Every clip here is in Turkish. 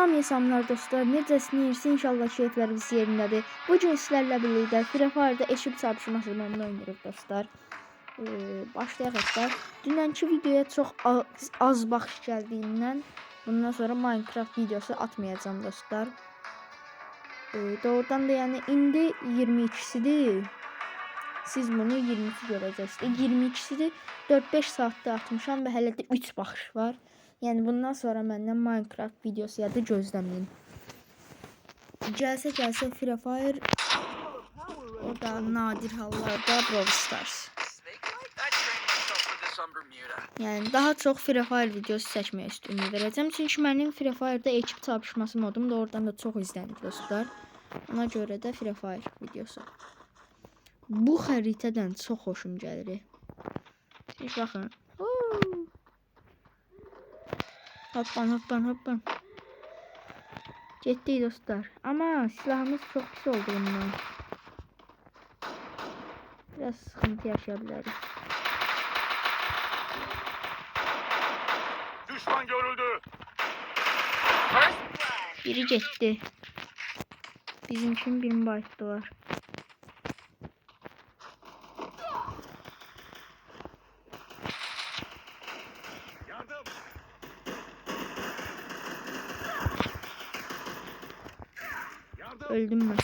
Hamıya salamlar dostlar. Necəsiniz? İnşallah keyfləriniz yerindədir. Bu gün sizlərlə birlikdə Free Fire-da eşib çarpışması oyununu oynayırıq dostlar. Ee, başlayaq hətta. Dünənki videoya çox az, az baxış gəldiyindən bundan sonra Minecraft videosu atmayacağım dostlar. Ee, doğrudan da yəni indi 22-sidir. Siz bunu 22 görəcəksiniz. 22-sidir. 4-5 saatdə atmışam və hələ də 3 baxış var. Yəni bundan sonra məndən Minecraft videosu ya da gözləməyin. Gəlsə gəlsə Free Fire o da nadir hallarda Brawl Stars. Snake light? I trained myself for this on Bermuda. Yəni daha çox Free Fire videosu çəkməyə üstünlük verəcəm. Çünki mənim Free Fire-da ekip çarpışması modum da oradan da çox izlənir dostlar. Ona görə də Free Fire videosu. Bu xəritədən çox xoşum gəlir. Bir baxın. Hoppan hoppan hoppan. Getdik dostlar. Amma silahımız çox pis olduğundan biraz sıxıntı yaşaya bilərik. Düşman görüldü. Biri gitti. Bizimkin bir bayıttı var. Öldüm ben.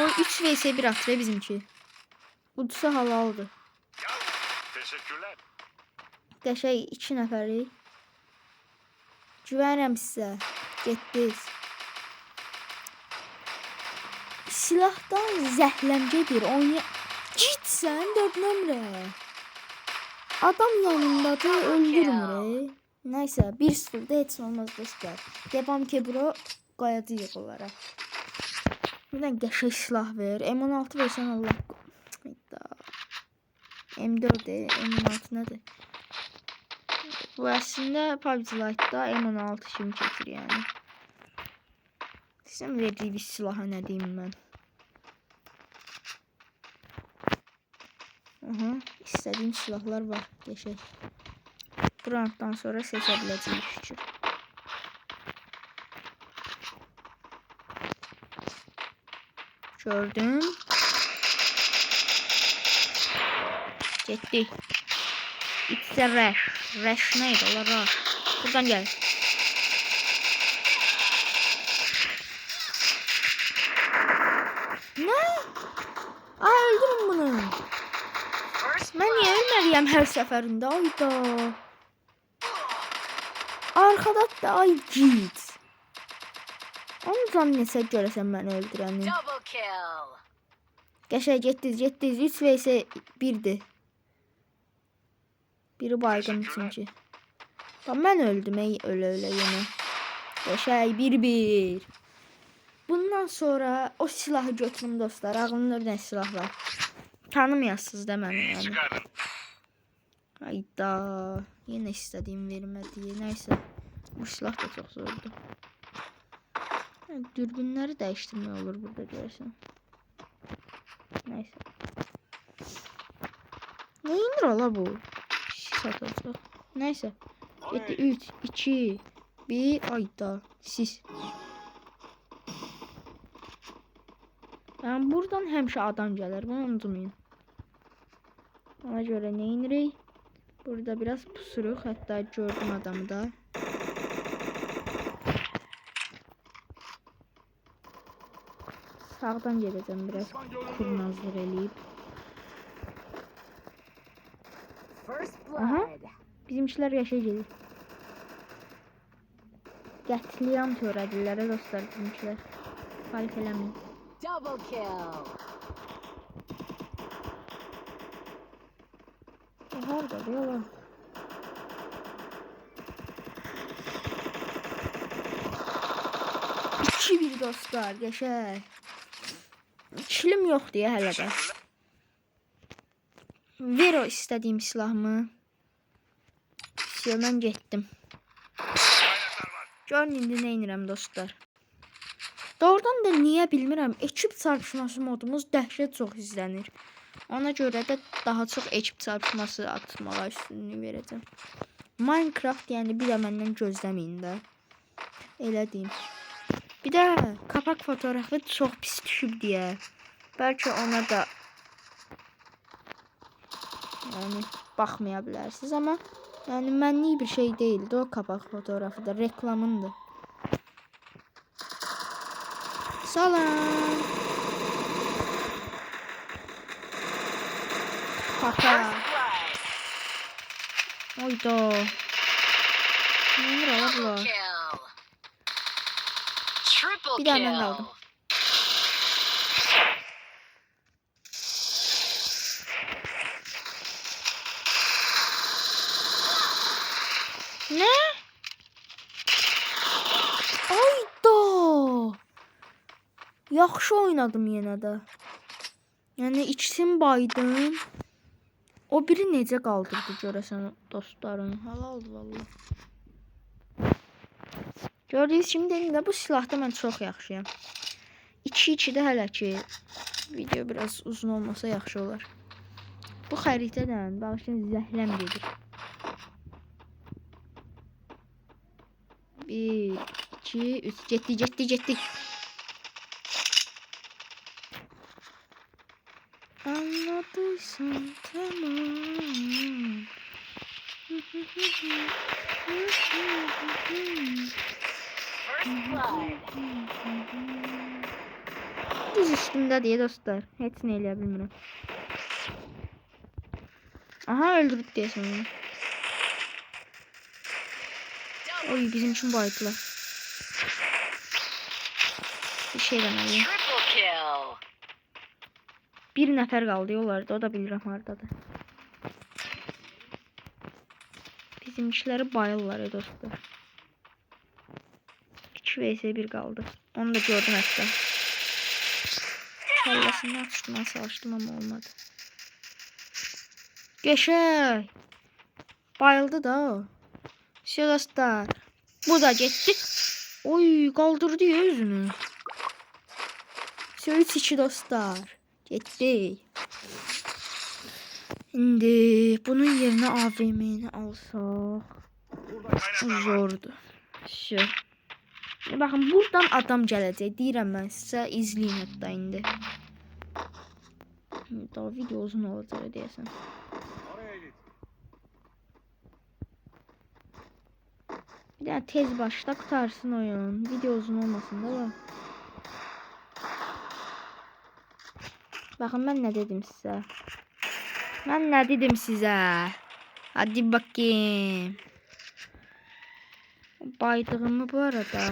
O 3 vs 1 attı bizimki. Udsa halaldı. Yardım. Teşekkürler. Qəşəng 2 nəfərik. Güvənirəm sizə. Getdiniz. Silahdan zəhləmcə bir oynaya... Gitsən 4 nömrə. Adam yanındadır, öldürmür. Nəysə, 1-0 da heç nə olmaz dostlar. Devam ki bura qayacağıq onlara. Bir dənə qəşəng silah ver. M16 versən Allah. Hayda. M4 de, M16 nədir? Bu əslində PUBG Lite-da M16 kimi çəkir yəni. Sən verdiyi bir silaha nə deyim mən? Aha, istədiyim silahlar var. Qəşəng. Bu rounddan sonra seçə biləcəyik. Gördüm. Getdik. It's a rush. Rush neydi? Allah rush. Buradan gel. Ne? Ay öldürün bunu. Ben niye ölmeliyim her seferinde? Ayda. Arkada da ay git. Zannetse görəsən məni öldürəni. Double kill. Qəşəng getdiniz, getdiniz. 3 vs 1-dir. Biri baygın üçüncü. Tam mən öldüm ey ölə ölə yenə. Qəşəng 1-1. Bundan sonra o silahı götürüm dostlar. Ağlımda bir dənə silah var. Tanımayasınız da məni yəni. Hayda. Yine istediğim vermedi. Neyse. Bu silah da çok zordu. Dürbünleri değiştirme olur burada görürsen. Neyse. Ne indir ola bu? Satacak. Neyse. Gitti 3, 2, 1. Ayda. Siz. Yani buradan həmişə adam gəlir. Bunu unutmayın. Ona göre ne indirik? Burada biraz pusuruq. Hatta gördüm adamı da. Sağdan geleceğim biraz kurnazlar. First Aha. blood. Bizimkilər yaşa gelir. Qətliyam törədirlər dostlar bizimkilər. Fark eləməyin. Double kill. Hardadır yalan. İki bir dostlar geçer. Çilim yok diye hele de. Ver o istediğim silahımı. Silahdan getdim. Görün indi nə inirəm dostlar. Doğrudan da niyə bilmirəm, ekip çarpışması modumuz dəhşət çox izlənir. Ona görə də daha çox ekip çarpışması atmağa üstünlüyü verəcəm. Minecraft yəni bir də məndən gözləməyin də. Elə deyim. Bir də kapak fotoğrafı çox pis düşüb deyə. Bəlkə ona da yəni baxmaya bilərsiniz, amma yəni mənlik bir şey deyildi o kapak fotoğrafı da reklamındır. Salam. Papa. Oyda. Ne olur kill. Triple Bir daha ben Ne? Ayda. Yaxşı oynadım yenə də. Yəni içsin baydım. O biri necə qaldırdı görəsən dostlarım. Halaldır vallahi. Gördüyünüz kimi dedim də bu silahda mən çox yaxşıyam. 2-2-də hələ ki video biraz uzun olmasa yaxşı olar. Bu xəritədən bağışın zəhləm gedir. 1 2 3 getdi, getdi, getdi. Anladıysan tamam. Düz üstümdə deyə dostlar. Heç nə eləyə bilmirəm. Aha öldürdü deyəsən onu. Oy bizim için baydılar. Bir şey. Triple kill. Bir nəfər qaldı yollarda. O da bilirəm hardadır. Bizimkiləri bayırlar ya dostlar. 2 vs 1 qaldı. Onu da gördüm hətta. Kəlləsinə atışdırmaya çalışdım ama olmadı. Geçək. Bayıldı da o. Dostlar. Bu da getdi. Oy kaldırdı ya yüzünü. Şey 3-2 dostlar. Getdik. İndi bunun yerine AVM'ni var. Zordur. Şu. Baxın buradan adam gələcək. Deyirəm mən sizə izləyin hətta indi. Daha video uzun olacaq deyəsən. Oraya git. Daha tez başla qutarsın oyun. Video uzun olmasın da var. Baxın mən nə dedim sizə. Mən nə dedim sizə? Hadi bakayım. Baydığımı bu arada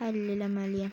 həll eləməliyəm.